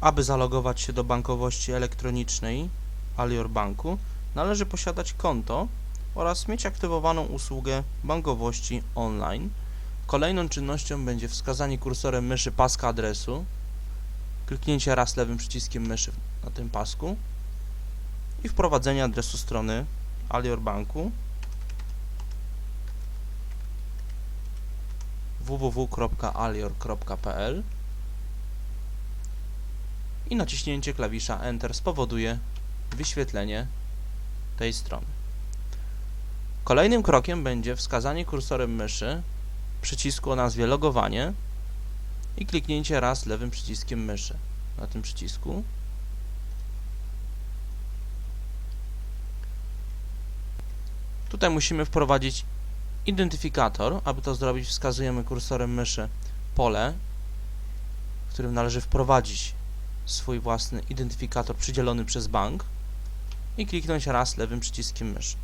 Aby zalogować się do bankowości elektronicznej Alior Banku, należy posiadać konto oraz mieć aktywowaną usługę bankowości online. Kolejną czynnością będzie wskazanie kursorem myszy paska adresu, kliknięcie raz lewym przyciskiem myszy na tym pasku i wprowadzenie adresu strony Alior Banku www.alior.pl i naciśnięcie klawisza Enter spowoduje wyświetlenie tej strony. Kolejnym krokiem będzie wskazanie kursorem myszy przycisku o nazwie logowanie i kliknięcie raz lewym przyciskiem myszy na tym przycisku. Tutaj musimy wprowadzić identyfikator. Aby to zrobić, wskazujemy kursorem myszy pole, w którym należy wprowadzić swój własny identyfikator przydzielony przez bank i kliknąć raz lewym przyciskiem myszy.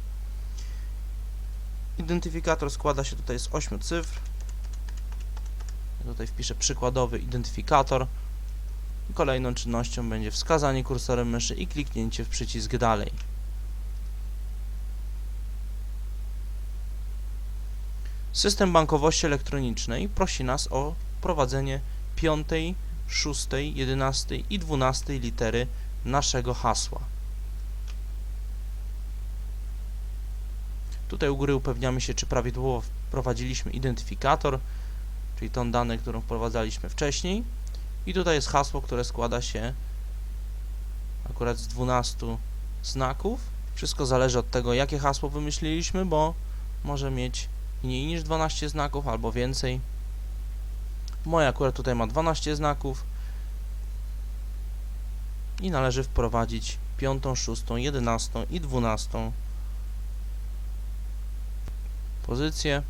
Identyfikator składa się tutaj z 8 cyfr. Ja tutaj wpiszę przykładowy identyfikator. Kolejną czynnością będzie wskazanie kursorem myszy i kliknięcie w przycisk dalej. System bankowości elektronicznej prosi nas o wprowadzenie piątej, szóstej, jedenastej i dwunastej litery naszego hasła. Tutaj u góry upewniamy się, czy prawidłowo wprowadziliśmy identyfikator, czyli tą dane, którą wprowadzaliśmy wcześniej. I tutaj jest hasło, które składa się akurat z 12 znaków. Wszystko zależy od tego, jakie hasło wymyśliliśmy, bo może mieć mniej niż 12 znaków albo więcej. Moje akurat tutaj ma 12 znaków i należy wprowadzić 5, 6, 11 i 12 pozycję.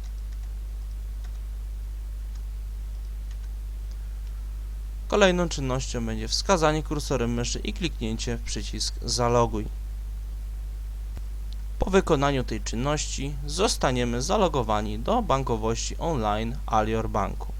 Kolejną czynnością będzie wskazanie kursorem myszy i kliknięcie w przycisk zaloguj. Po wykonaniu tej czynności zostaniemy zalogowani do bankowości online Alior Banku.